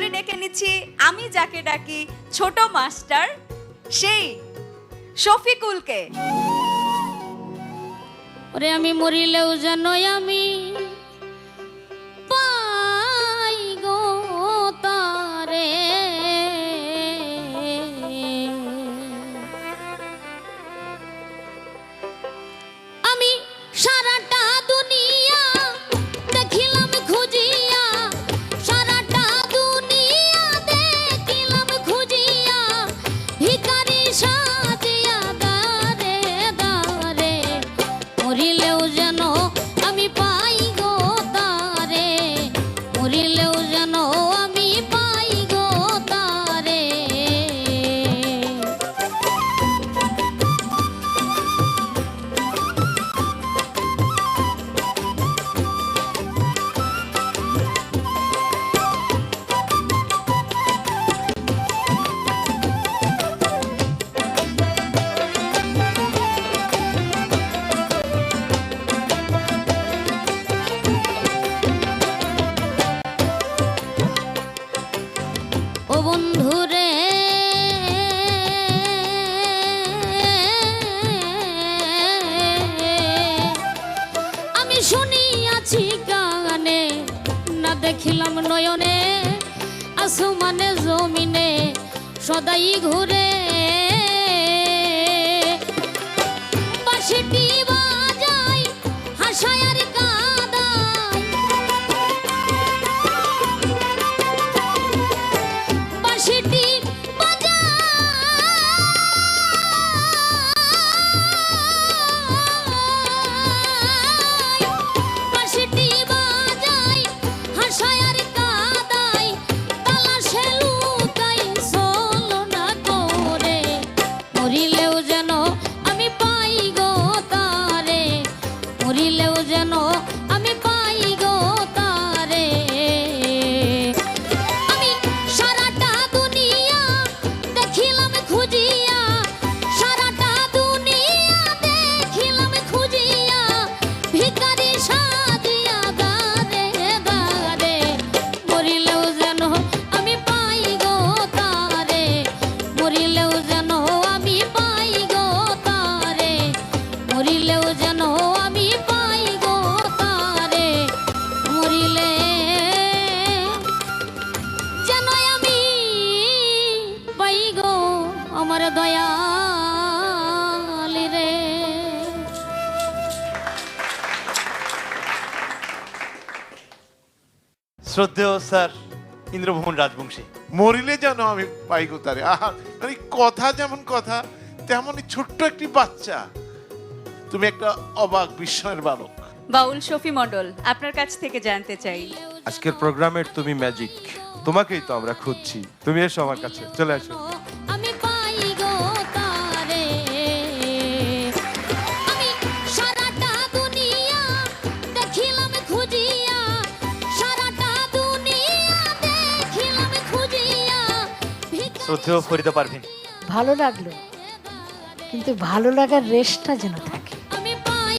এবারে ডেকে নিচ্ছি, আমি যাকে ডাকি ছোট মাস্টার, সেই শফিকুলকে। ওরে আমি মরিলেও জানোই আমি যেন আমি পাই দেখিলাম নয়নে আসমানে জমিনে সদাই ঘুরে মরিলেও যেন শ্রদ্ধেয় স্যার ইন্দ্রমোহন রাজবংশী। মরিলে যেন আমি পাই তারে। আহা মানে কথা যেমন কথা তেমনই ছোট্ট একটি বাচ্চা। তুমি একটা অবাক বিস্ময়ের বালক। বাউল শফি মণ্ডল আপনার কাছ থেকে জানতে চাই। আজকের প্রোগ্রামের তুমি ম্যাজিক। তোমাকেই তো আমরা খুঁজছি। তুমি এসো আমার কাছে চলে আসো। শ্রদ্ধেয় ফরিদা পারভিন ভালো লাগল। কিন্তু ভালো লাগার রেশটা যেন থাকে।